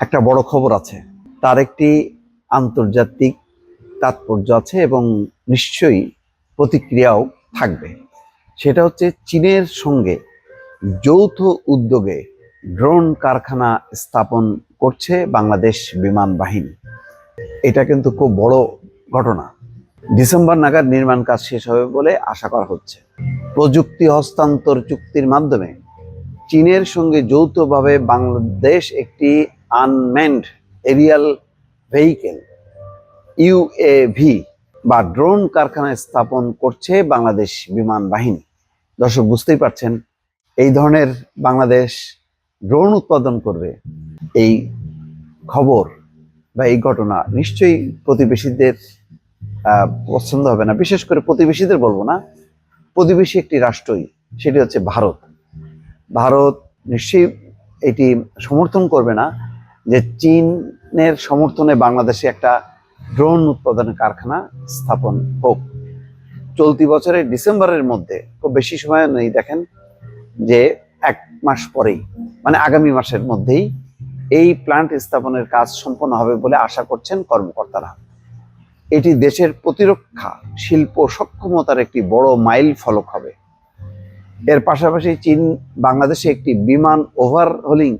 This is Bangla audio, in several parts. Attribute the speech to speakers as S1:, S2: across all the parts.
S1: একটা বড় খবর আছে। তার একটি আন্তর্জাতিক তাৎপর্য আছে এবং নিশ্চয়ই প্রতিক্রিয়াও থাকবে। সেটা হচ্ছে চীনের সঙ্গে যৌথ উদ্যোগে ড্রোন কারখানা স্থাপন করছে বাংলাদেশ বিমান বাহিনী। এটা কিন্তু খুব বড় ঘটনা। ডিসেম্বর নাগাদ নির্মাণ কাজ শেষ হবে বলে আশা করা হচ্ছে। প্রযুক্তি হস্তান্তর চুক্তির মাধ্যমে চীনের সঙ্গে যৌথভাবে বাংলাদেশ একটি আনম্যান্ড এরিয়াল ভেহিকেল ইউএভি বা ড্রোন কারখানা স্থাপন করছে বাংলাদেশ বিমান বাহিনী। দর্শক, বুঝতেই পারছেন, এই ধরনের বাংলাদেশ ড্রোন উৎপাদন করবে। এই খবর বা এই ঘটনা নিশ্চয়ই প্রতিবেশীদের পছন্দ হবে না। বিশেষ করে প্রতিবেশীদের বলব না, প্রতিবেশী একটি রাষ্ট্রই, সেটি হচ্ছে ভারত। ভারত নিশ্চয়ই এটি সমর্থন করবে না যে চীনের সমর্থনে বাংলাদেশে একটা ড্রোন উৎপাদনের কারখানা স্থাপন হোক। চলতি বছরের ডিসেম্বরের মধ্যে খুব বেশি সময় নেই দেখেন যে এক মাস পরেই মানে আগামী মাসের মধ্যেই এই প্ল্যান্ট স্থাপনের কাজ সম্পন্ন হবে বলে আশা করছেন কর্মকর্তারা। এটি দেশের প্রতিরক্ষা, শিল্প সক্ষমতার একটি বড় মাইল ফলক হবে। এর পাশাপাশি চীন বাংলাদেশে একটি বিমান ওভারহোলিং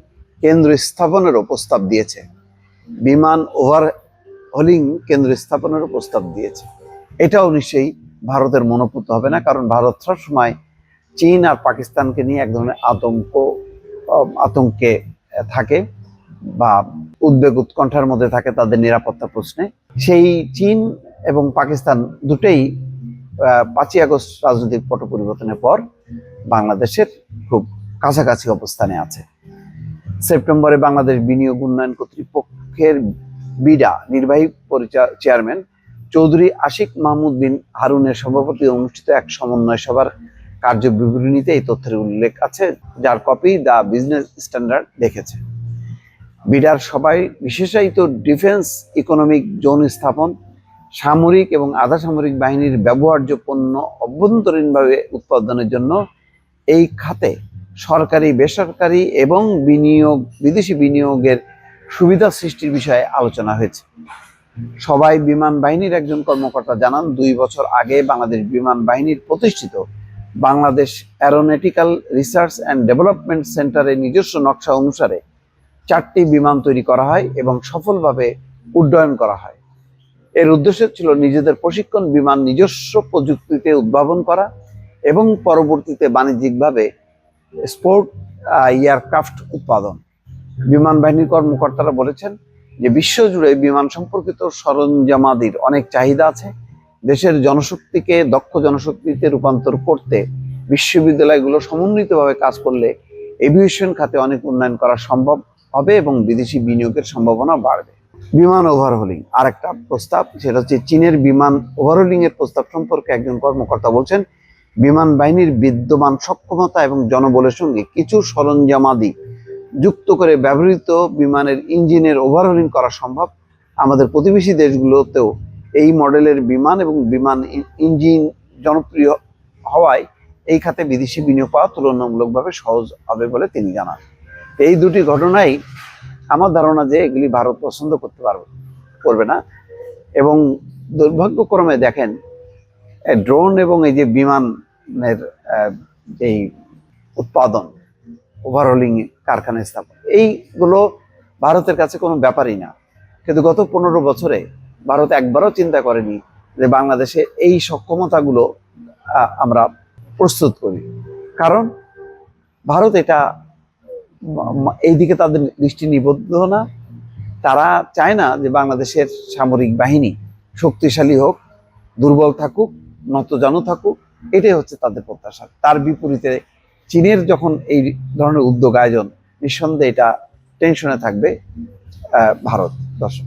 S1: কেন্দ্র স্থাপনেরও প্রস্তাব দিয়েছে। বিমান ওভারহোলিং কেন্দ্র স্থাপনেরও প্রস্তাব দিয়েছে। এটাও নিশ্চয়ই ভারতের মনোপুত হবে না, কারণ ভারত সবসময় চীন আর পাকিস্তানকে নিয়ে এক ধরনের আতঙ্ক আতঙ্কে থাকে বা উদ্বেগ উৎকণ্ঠার মধ্যে থাকে তাদের নিরাপত্তা প্রশ্নে। সেই চীন এবং পাকিস্তান দুটেই পাঁচই আগস্ট রাজনৈতিক পট পরিবর্তনের পর বাংলাদেশের খুব কাছাকাছি অবস্থানে আছে। সেপ্টেম্বরে বাংলাদেশ বিনিয়োগ উন্নয়ন কর্তৃপক্ষের বিডা নির্বাহী চেয়ারম্যান চৌধুরী আশিক মাহমুদ বিন হারুনের সভাপতি অনুষ্ঠিত এক সমন্বয় সভার কার্য বিবরণীতে এই তথ্যের উল্লেখ আছে, যার কপি দ্য বিজনেস স্ট্যান্ডার্ড দেখেছে। বিডার সবাই বিশেষায়িত ডিফেন্স, ইকোনমিক জোন স্থাপন, সামরিক এবং আধা সামরিক বাহিনীর ব্যবহার্য পণ্য অভ্যন্তরীণভাবে উৎপাদনের জন্য এই খাতে সরকারি, বেসরকারি এবং বিনিয়োগ, বিদেশি বিনিয়োগের সুবিধা সৃষ্টির বিষয়ে আলোচনা হয়েছে। সবাই বিমান বাহিনীর একজন কর্মকর্তা জানান, দুই বছর আগে বাংলাদেশ বিমান বাহিনীর প্রতিষ্ঠিত Bangladesh aeronautical research and development সেন্টারের নিজস্ব নকশা অনুসারে চারটি বিমান তৈরি করা হয় এবং সফলভাবে উড্ডয়ন করা হয়। এর উদ্দেশ্য ছিল নিজেদের প্রশিক্ষণ, বিমান নিজস্ব প্রযুক্তিতে উদ্ভাবন করা এবং পরবর্তীতে বাণিজ্যিকভাবে স্পোর্ট এয়ারক্রাফট উৎপাদন। বিমান বাহিনীর কর্মকর্তারা বলেছেন যে বিশ্বজুড়ে বিমান সম্পর্কিত সরঞ্জামাদির অনেক চাহিদা আছে। দেশের জনশক্তিকে, দক্ষ জনশক্তিতে রূপান্তর করতে বিশ্ববিদ্যালয়গুলো সমন্বিতভাবে কাজ করলে এভিয়েশন খাতে অনেক উন্নয়ন করা সম্ভব হবে এবং বিদেশি বিনিয়োগের সম্ভাবনা বাড়বে। বিমান ওভারহোলিং। আর একটা প্রস্তাব, সেটা হচ্ছে চীনের বিমান ওভারহোলিং এর প্রস্তাব সম্পর্কে একজন কর্মকর্তা বলছেন বিমান বাহিনীর বিদ্যমান সক্ষমতা এবং জনবলের সঙ্গে কিছু সরঞ্জামাদি যুক্ত করে ব্যবহৃত বিমানের ইঞ্জিনের ওভারহোলিং করা সম্ভব। আমাদের প্রতিবেশী দেশগুলোতেও এই মডেলের বিমান এবং বিমান ইঞ্জিন জনপ্রিয় হওয়ায় এই খাতে বিদেশি বিনিয়োগ পাওয়া তুলনামূলকভাবে সহজ হবে বলে তিনি জানান। এই দুটি ঘটনাই আমার ধারণা যে এগুলি ভারত পছন্দ করতে পারবে, করবে না এবং দুর্ভাগ্যক্রমে দেখেন ড্রোন এবং এই যে বিমানের এই উৎপাদন ওভারহোলিং কারখানা স্থাপন, এইগুলো ভারতের কাছে কোনো ব্যাপারই না। কিন্তু গত পনেরো বছরে ভারত একবারও চিন্তা করেনি যে বাংলাদেশে এই সক্ষমতাগুলো আমরা প্রস্তুত করি। কারণ ভারত এটা এইদিকে তাদের দৃষ্টি নিবদ্ধ না। তারা চায় না যে বাংলাদেশের সামরিক বাহিনী শক্তিশালী হোক, দুর্বল থাকুক নতজানু থাকুক, এটাই হচ্ছে তাদের প্রত্যাশা। তার বিপরীতে চীনের যখন এই ধরনের উদ্যোগ আয়োজন, নিঃসন্দেহে এটা টেনশনে থাকবে ভারত। দর্শক